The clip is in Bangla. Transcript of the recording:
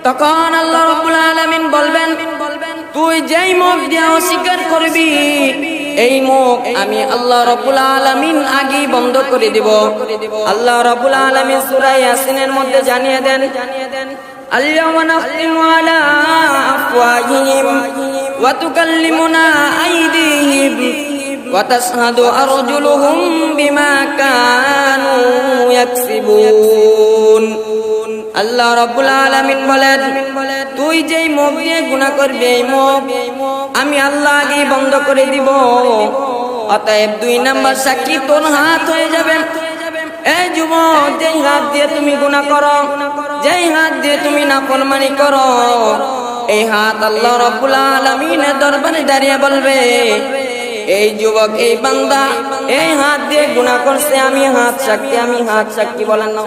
তখন আল্লাহ রাব্বুল আলামিন বলবেন তুই যেই মুখ দিয়ে অস্বীকার করবি এই মুখ আমি আল্লাহ রাব্বুল আলামিন আগেই বন্ধ করে দিব আল্লাহ রাব্বুল আলামিন সূরা ইয়াসিনের মধ্যে জানিয়ে দেন اليوم نختم على أفواههم وتكلمنا أيديهم وتشهد أرجلهم بما كانوا يكسبون আল্লাহ রব্বুল আলামিন বলেন, তুই যেই মুখ দিয়ে গুনাহ করবি, এই মুখ আমি আল্লাহ আগে বন্ধ করে দিব। অতএব দুই নাম্বার সাক্ষী তোর হাত হয়ে যাবে। এই যুবক, যেই হাত দিয়ে তুমি গুনাহ করো, যেই হাত দিয়ে তুমি নাফরমানি করো, এই হাত আল্লাহ রব্বুল আলামিনের দরবারে দাঁড়িয়ে বলবে এই যুবক, এই বান্দা, এই হাত দিয়ে গুণা করছে, আমি হাত সাক্ষী আমি হাত সাক্ষী বলেন না